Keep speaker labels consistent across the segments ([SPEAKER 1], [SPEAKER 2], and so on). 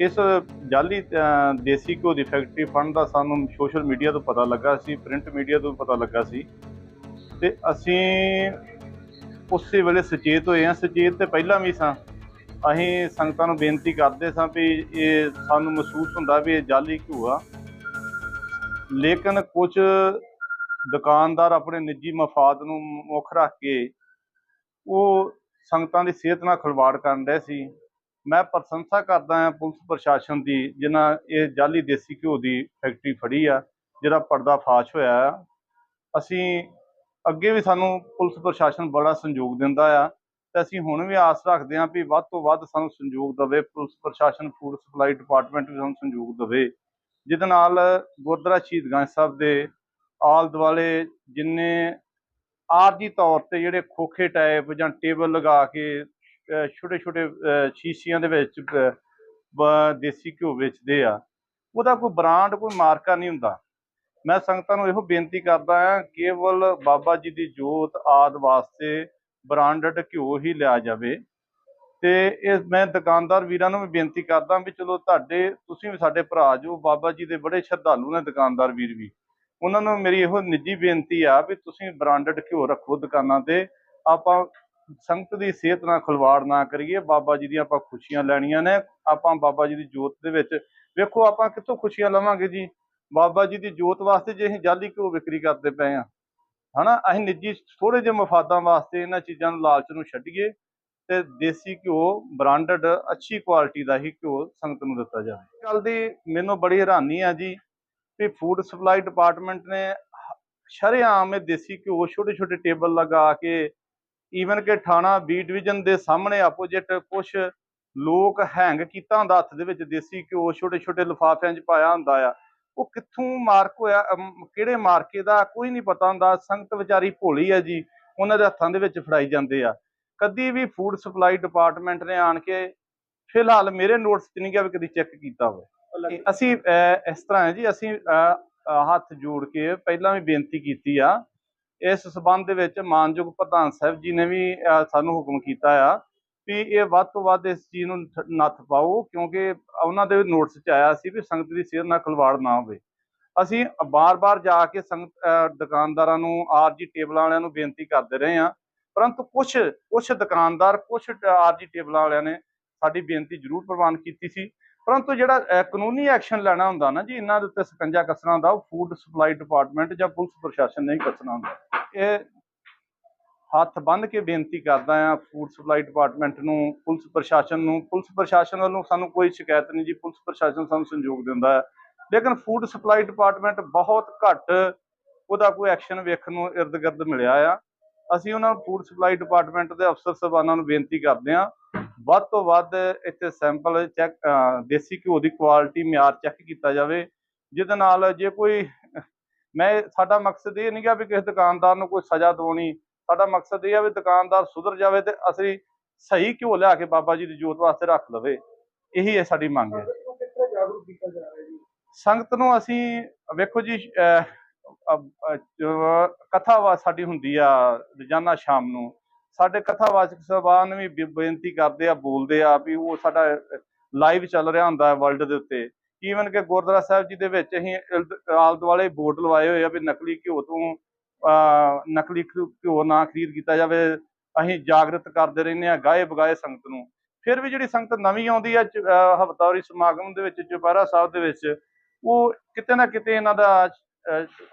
[SPEAKER 1] ਇਸ ਜਾਲੀ ਦੇਸੀ ਘਿਓ ਦੀ ਫੈਕਟਰੀ ਫੰਡ ਦਾ ਸਾਨੂੰ ਸੋਸ਼ਲ ਮੀਡੀਆ ਤੋਂ ਪਤਾ ਲੱਗਾ ਸੀ ਪ੍ਰਿੰਟ ਮੀਡੀਆ ਤੋਂ ਪਤਾ ਲੱਗਾ ਸੀ। ਤੇ ਅਸੀਂ ਉਸੇ ਵੇਲੇ ਸੁਚੇਤ ਹੋਏ ਹਾਂ। ਸੁਚੇਤ ਤੇ ਪਹਿਲਾਂ ਵੀ ਸਾਂ। ਅਸੀਂ ਸੰਗਤਾਂ ਨੂੰ ਬੇਨਤੀ ਕਰਦੇ ਸਾਂ ਵੀ ਇਹ ਸਾਨੂੰ ਮਹਿਸੂਸ ਹੁੰਦਾ ਵੀ ਇਹ ਜਾਲੀ ਘਿਓ ਆ। ਲੇਕਿਨ ਕੁਝ ਦੁਕਾਨਦਾਰ ਆਪਣੇ ਨਿੱਜੀ ਮਫਾਦ ਨੂੰ ਮੁੱਖ ਰੱਖ ਕੇ ਉਹ ਸੰਗਤਾਂ ਦੀ ਸਿਹਤ ਨਾਲ ਖਿਲਵਾੜ ਕਰਨ ਰਹੇ ਸੀ। ਮੈਂ ਪ੍ਰਸ਼ੰਸਾ ਕਰਦਾ ਹਾਂ ਪੁਲਿਸ ਪ੍ਰਸ਼ਾਸਨ ਦੀ, ਜਿਨ੍ਹਾਂ ਇਹ ਜਾਲੀ ਦੇਸੀ ਘਿਓ ਦੀ ਫੈਕਟਰੀ ਫੜੀ ਆ, ਜਿਹੜਾ ਪਰਦਾ ਫਾਸ਼ ਹੋਇਆ ਆ। ਅਸੀਂ ਅੱਗੇ ਵੀ ਸਾਨੂੰ ਪੁਲਿਸ ਪ੍ਰਸ਼ਾਸਨ ਬੜਾ ਸਹਿਯੋਗ ਦਿੰਦਾ ਆ ਤੇ ਅਸੀਂ ਹੁਣ ਵੀ ਆਸ ਰੱਖਦੇ ਹਾਂ ਵੀ ਵੱਧ ਤੋਂ ਵੱਧ ਸਾਨੂੰ ਸਹਿਯੋਗ ਦੇਵੇ, ਪੁਲਿਸ ਪ੍ਰਸ਼ਾਸਨ, ਫੂਡ ਸਪਲਾਈ ਡਿਪਾਰਟਮੈਂਟ ਵੀ ਸਾਨੂੰ ਸਹਿਯੋਗ ਦੇਵੇ। ਜਿਹਦੇ ਨਾਲ ਗੁਰਦੁਆਰਾ ਸ਼ਹੀਦਗੰਜ ਸਾਹਿਬ ਦੇ ਆਲ ਦੁਆਲੇ ਜਿੰਨੇ ਆਰਜੀ ਤੌਰ ਤੇ ਜਿਹੜੇ ਖੋਖੇ ਟਾਈਪ ਜਾਂ ਟੇਬਲ ਲਗਾ ਕੇ ਛੋਟੇ ਛੋਟੇ ਸ਼ੀਸ਼ੀਆਂ ਦੇ ਵਿੱਚ ਦੇਸੀ ਘਿਓ ਵੇਚਦੇ ਆ, ਉਹਦਾ ਕੋਈ ਬ੍ਰਾਂਡ ਕੋਈ ਮਾਰਕਾ ਨਹੀਂ ਹੁੰਦਾ। ਮੈਂ ਸੰਗਤਾਂ ਨੂੰ ਇਹੋ ਬੇਨਤੀ ਕਰਦਾ ਹਾਂ ਕੇਵਲ ਬਾਬਾ ਜੀ ਦੀ ਜੋਤ ਆਦ ਵਾਸਤੇ ਬ੍ਰਾਂਡਡ ਘਿਓ ਹੀ ਲਿਆ ਜਾਵੇ। ਤੇ ਇਹ ਮੈਂ ਦੁਕਾਨਦਾਰ ਵੀਰਾਂ ਨੂੰ ਵੀ ਬੇਨਤੀ ਕਰਦਾ ਵੀ ਚਲੋ ਤੁਹਾਡੇ, ਤੁਸੀਂ ਵੀ ਸਾਡੇ ਭਰਾ ਜੋ, ਬਾਬਾ ਜੀ ਦੇ ਬੜੇ ਸ਼ਰਧਾਲੂ ਨੇ ਦੁਕਾਨਦਾਰ ਵੀਰ ਵੀ। ਉਹਨਾਂ ਨੂੰ ਮੇਰੀ ਇਹੋ ਨਿੱਜੀ ਬੇਨਤੀ ਆ ਵੀ ਤੁਸੀਂ ਬ੍ਰਾਂਡਡ ਘਿਓ ਰੱਖੋ ਦੁਕਾਨਾਂ ਤੇ। ਆਪਾਂ ਸੰਗਤ ਦੀ ਸਿਹਤ ਨਾਲ ਖਿਲਵਾੜ ਨਾ ਕਰੀਏ, ਬਾਬਾ ਜੀ ਦੀਆਂ ਆਪਾਂ ਖੁਸ਼ੀਆਂ ਲੈਣੀਆਂ ਨੇ, ਆਪਾਂ ਬਾਬਾ ਜੀ ਦੀ ਜੋਤ ਦੇ ਵਿੱਚ, ਵੇਖੋ ਆਪਾਂ ਕਿੱਥੋਂ ਖੁਸ਼ੀਆਂ ਲਵਾਂਗੇ ਜੀ? ਬਾਬਾ ਜੀ ਦੀ ਜੋਤ ਵਾਸਤੇ ਜੇ ਅਸੀਂ ਜਾਲੀ ਘਿਓ ਵਿਕਰੀ ਕਰਦੇ ਪਏ ਆ ਹਨਾ? ਅਸੀਂ ਨਿੱਜੀ ਥੋੜੇ ਜਿਹੇ ਮਫਾਦਾਂ ਵਾਸਤੇ ਇਹਨਾਂ ਚੀਜ਼ਾਂ ਨੂੰ ਲਾਲਚ ਨੂੰ ਛੱਡੀਏ ਤੇ ਦੇਸੀ ਘਿਓ ਬ੍ਰਾਂਡਡ ਅੱਛੀ ਕੁਆਲਿਟੀ ਦਾ ਹੀ ਘਿਓ ਸੰਗਤ ਨੂੰ ਦਿੱਤਾ ਜਾਵੇ। ਕੱਲ ਦੀ ਮੈਨੂੰ ਬੜੀ ਹੈਰਾਨੀ ਆ ਜੀ ਵੀ ਫੂਡ ਸਪਲਾਈ ਡਿਪਾਰਟਮੈਂਟ ਨੇ ਸ਼ਰੇਆਮ ਇਹ ਦੇਸੀ ਘਿਓ ਛੋਟੇ ਛੋਟੇ ਟੇਬਲ ਲਗਾ ਕੇ ਈਵਨ ਕਿ ਥਾਣਾ ਬੀ ਡਿਵੀਜ਼ਨ ਦੇ ਸਾਹਮਣੇ ਆਪੋਜੀਟ ਕੁਝ ਲੋਕ ਹੈਂਗ ਕੀਤਾ ਹੁੰਦਾ ਹੱਥ ਦੇ ਵਿੱਚ ਦੇਸੀ ਘਿਓ ਛੋਟੇ ਛੋਟੇ ਲਿਫਾਫਿਆਂ 'ਚ ਪਾਇਆ ਹੁੰਦਾ ਆ। ਉਹ ਕਿੱਥੋਂ ਮਾਰਕ ਹੋਇਆ ਕਿਹੜੇ ਮਾਰਕੇ ਦਾ ਕੋਈ ਨਹੀਂ ਪਤਾ ਹੁੰਦਾ। ਸੰਗਤ ਵਿਚਾਰੀ ਭੋਲੀ ਹੈ ਜੀ ਉਹਨਾਂ ਦੇ ਹੱਥਾਂ ਦੇ ਵਿੱਚ ਫੜਾਈ ਜਾਂਦੇ ਆ। ਕਦੀ ਵੀ ਫੂਡ ਸਪਲਾਈ ਡਿਪਾਰਟਮੈਂਟ ਨੇ ਆਣ ਕੇ ਫਿਲਹਾਲ ਮੇਰੇ ਨੋਟਸ 'ਚ ਨਹੀਂ ਗਿਆ ਵੀ ਕਦੀ ਚੈੱਕ ਕੀਤਾ ਹੋਵੇ। ਅਸੀਂ ਇਸ ਤਰ੍ਹਾਂ ਹੈ ਜੀ ਅਸੀਂ ਹੱਥ ਜੋੜ ਕੇ ਪਹਿਲਾਂ ਵੀ ਬੇਨਤੀ ਕੀਤੀ ਆ ਇਸ ਸਬੰਧ ਦੇ ਵਿੱਚ ਮਾਨਯੋਗ ਪ੍ਰਧਾਨ ਸਾਹਿਬ ਜੀ ਨੇ ਵੀ ਸਾਨੂੰ ਹੁਕਮ ਕੀਤਾ ਆ ਵੀ ਇਹ ਵੱਧ ਤੋਂ ਵੱਧ ਇਸ ਚੀਜ਼ ਨੂੰ ਨੱਥ ਪਾਓ ਕਿਉਂਕਿ ਉਹਨਾਂ ਦੇ ਨੋਟਿਸ 'ਚ ਆਇਆ ਸੀ ਵੀ ਸੰਗਤ ਦੀ ਸਿਹਤ ਨਾਲ ਖਿਲਵਾੜ ਨਾ ਹੋਵੇ। ਅਸੀਂ ਬਾਰ-ਬਾਰ ਜਾ ਕੇ ਸੰਗਤ ਦੁਕਾਨਦਾਰਾਂ ਨੂੰ ਆਰਜੀ ਟੇਬਲਾਂ ਵਾਲਿਆਂ ਨੂੰ ਬੇਨਤੀ ਕਰਦੇ ਰਹੇ ਹਾਂ, ਪਰੰਤੂ ਕੁਝ ਕੁਝ ਦੁਕਾਨਦਾਰ ਕੁਝ ਆਰਜੀ ਟੇਬਲਾਂ ਵਾਲਿਆਂ ਨੇ ਸਾਡੀ ਬੇਨਤੀ ਜ਼ਰੂਰ ਪ੍ਰਵਾਨ ਕੀਤੀ ਸੀ ਪਰੰਤੂ ਜਿਹੜਾ ਕਾਨੂੰਨੀ ਐਕਸ਼ਨ ਲੈਣਾ ਹੁੰਦਾ ਨਾ ਜੀ, ਇਹਨਾਂ ਦੇ ਉੱਤੇ ਸਕੰਜਾ ਕੱਸਣਾ ਹੁੰਦਾ, ਉਹ ਫੂਡ ਸਪਲਾਈ ਡਿਪਾਰਟਮੈਂਟ ਜਾਂ ਪੁਲਿਸ ਪ੍ਰਸ਼ਾਸਨ ਨਹੀਂ ਕੱਸਣਾ ਹੁੰਦਾ। ਇਹ ਹੱਥ ਬੰਨ੍ਹ ਕੇ ਬੇਨਤੀ ਕਰਦਾ ਆ ਫੂਡ ਸਪਲਾਈ ਡਿਪਾਰਟਮੈਂਟ ਨੂੰ, ਪੁਲਿਸ ਪ੍ਰਸ਼ਾਸਨ ਨੂੰ, ਪੁਲਿਸ ਪ੍ਰਸ਼ਾਸਨ ਵੱਲੋਂ ਸਾਨੂੰ ਕੋਈ ਸ਼ਿਕਾਇਤ ਨਹੀਂ ਜੀ, ਪੁਲਿਸ ਪ੍ਰਸ਼ਾਸਨ ਸਾਨੂੰ ਸੰਯੋਗ ਦਿੰਦਾ ਹੈ। ਲੇਕਿਨ ਫੂਡ ਸਪਲਾਈ ਡਿਪਾਰਟਮੈਂਟ ਬਹੁਤ ਘੱਟ ਉਹਦਾ ਕੋਈ ਐਕਸ਼ਨ ਵੇਖਣ ਨੂੰ ਇਰਦ ਗਿਰਦ ਮਿਲਿਆ ਆ। ਅਸੀਂ ਉਹਨਾਂ ਨੂੰ ਫੂਡ ਸਪਲਾਈ ਡਿਪਾਰਟਮੈਂਟ ਦੇ ਅਫਸਰ ਸਾਹਿਬਾਨਾਂ ਨੂੰ ਬੇਨਤੀ ਕਰਦੇ ਹਾਂ ਵੱਧ ਤੋਂ ਵੱਧ ਇੱਥੇ ਸੈਂਪਲ ਚੈੱਕ ਦੇਸੀ ਘਿਓ ਦੀ ਕੁਆਲਿਟੀ ਮਿਆਰ ਚੈੱਕ ਕੀਤਾ ਜਾਵੇ ਜਿਹਦੇ ਨਾਲ ਜੇ ਕੋਈ ਮੈਂ ਸਾਡਾ ਮਕਸਦ ਇਹ ਨਹੀਂ ਗਾ ਵੀ ਕਿਸੇ ਦੁਕਾਨਦਾਰ ਨੂੰ ਕੋਈ ਸਜ਼ਾ ਦਿਵਾਉਣੀ ਸਾਡਾ ਮਕਸਦ ਇਹ ਆ ਵੀ ਦੁਕਾਨਦਾਰ ਸੁਧਰ ਜਾਵੇ ਤੇ ਅਸੀਂ ਸਹੀ ਘਿਓ ਲਿਆ ਕੇ ਬਾਬਾ ਜੀ ਦੀ ਜੋਤ ਵਾਸਤੇ ਰੱਖ ਲਵੇ। ਇਹੀ ਹੈ ਸਾਡੀ ਮੰਗ ਹੈ। ਸੰਗਤ ਨੂੰ ਅਸੀਂ ਵੇਖੋ ਜੀ ਕਥਾ ਸਾਡੀ ਹੁੰਦੀ ਆ ਰੋਜ਼ਾਨਾ ਸ਼ਾਮ ਨੂੰ ਸਾਡੇ ਕਥਾਵਾਚਕ ਸਭਾਨ ਵੀ ਬੇ- ਬੇਨਤੀ ਕਰਦੇ ਆ ਬੋਲਦੇ ਆ ਵੀ ਉਹ ਸਾਡਾ ਲਾਈਵ ਚੱਲ ਰਿਹਾ ਹੁੰਦਾ ਵਰਲਡ ਦੇ ਉੱਤੇ। ਈਵਨ ਕਿ ਗੁਰਦੁਆਰਾ ਸਾਹਿਬ ਜੀ ਦੇ ਵਿੱਚ ਅਸੀਂ ਇਲਦ- ਆਲ ਦੁਆਲੇ ਬੋਰਡ ਲਵਾਏ ਹੋਏ ਆ ਵੀ ਨਕਲੀ ਘਿਓ ਤੋਂ ਅਹ, ਨਕਲੀ ਘਿਓ ਨਾ ਖਰੀਦ ਕੀਤਾ ਜਾਵੇ। ਅਸੀਂ ਜਾਗਰਤ ਕਰਦੇ ਰਹਿੰਦੇ ਆ ਗਾਏ ਬਗਾਏ ਸੰਗਤ ਨੂੰ। ਫਿਰ ਵੀ ਜਿਹੜੀ ਸੰਗਤ ਨਵੀਂ ਆਉਂਦੀ ਆ ਹਫ਼ਤਾਵਾਰੀ ਸਮਾਗਮ ਦੇ ਵਿੱਚ ਚੁਪਹਿਰਾ ਸਾਹਿਬ ਦੇ ਵਿੱਚ ਉਹ ਕਿਤੇ ਨਾ ਕਿਤੇ ਇਹਨਾਂ ਦਾ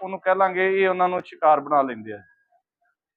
[SPEAKER 1] ਉਹਨੂੰ ਕਹਿ ਲਾਂਗੇ ਇਹ ਉਹਨਾਂ ਨੂੰ ਸ਼ਿਕਾਰ ਬਣਾ ਲੈਂਦੇ ਆ।